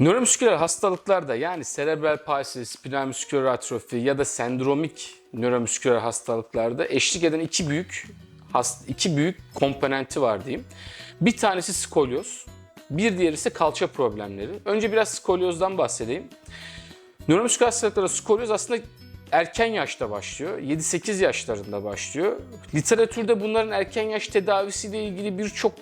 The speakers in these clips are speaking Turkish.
Nöromüsküler hastalıklarda yani serebral palsi, spinal müsküler atrofi ya da sendromik nöromüsküler hastalıklarda eşlik eden iki büyük iki büyük komponenti var diyeyim. Bir tanesi skolyoz, bir diğeri ise kalça problemleri. Önce biraz skolyozdan bahsedeyim. Nöromüsküler hastalıklara skolyoz aslında erken yaşta başlıyor. 7-8 yaşlarında başlıyor. Literatürde bunların erken yaş tedavisiyle ilgili birçok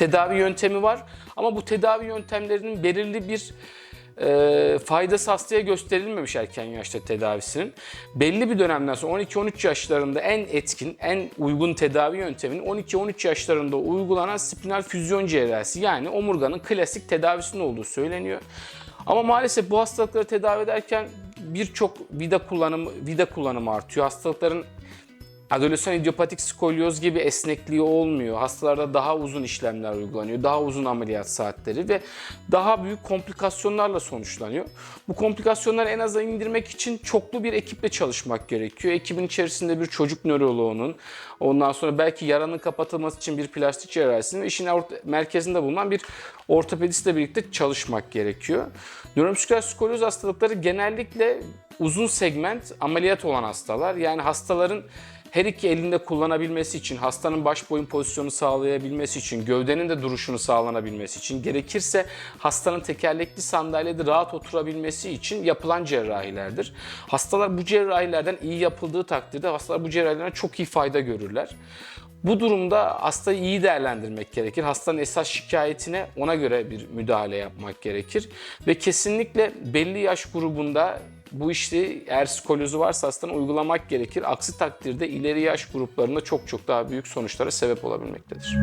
tedavi yöntemi var. Ama bu tedavi yöntemlerinin belirli bir e, faydası hastaya gösterilmemiş erken yaşta tedavisinin. Belli bir dönemden sonra 12-13 yaşlarında en etkin, en uygun tedavi yönteminin 12-13 yaşlarında uygulanan spinal füzyon cerrahisi yani omurganın klasik tedavisinin olduğu söyleniyor. Ama maalesef bu hastalıkları tedavi ederken birçok vida kullanımı, vida kullanımı artıyor. Hastalıkların Adolesan idiopatik skolyoz gibi esnekliği olmuyor. Hastalarda daha uzun işlemler uygulanıyor. Daha uzun ameliyat saatleri ve daha büyük komplikasyonlarla sonuçlanıyor. Bu komplikasyonları en aza indirmek için çoklu bir ekiple çalışmak gerekiyor. Ekibin içerisinde bir çocuk nöroloğunun, ondan sonra belki yaranın kapatılması için bir plastik cerrahisinin işin merkezinde bulunan bir ortopedistle birlikte çalışmak gerekiyor. Nöromüsküler skolyoz hastalıkları genellikle uzun segment ameliyat olan hastalar. Yani hastaların her iki elinde kullanabilmesi için, hastanın baş boyun pozisyonu sağlayabilmesi için, gövdenin de duruşunu sağlanabilmesi için, gerekirse hastanın tekerlekli sandalyede rahat oturabilmesi için yapılan cerrahilerdir. Hastalar bu cerrahilerden iyi yapıldığı takdirde hastalar bu cerrahilerden çok iyi fayda görürler. Bu durumda hastayı iyi değerlendirmek gerekir. Hastanın esas şikayetine ona göre bir müdahale yapmak gerekir. Ve kesinlikle belli yaş grubunda bu işi eğer skolyozu varsa hastanın uygulamak gerekir. Aksi takdirde ileri yaş gruplarında çok çok daha büyük sonuçlara sebep olabilmektedir.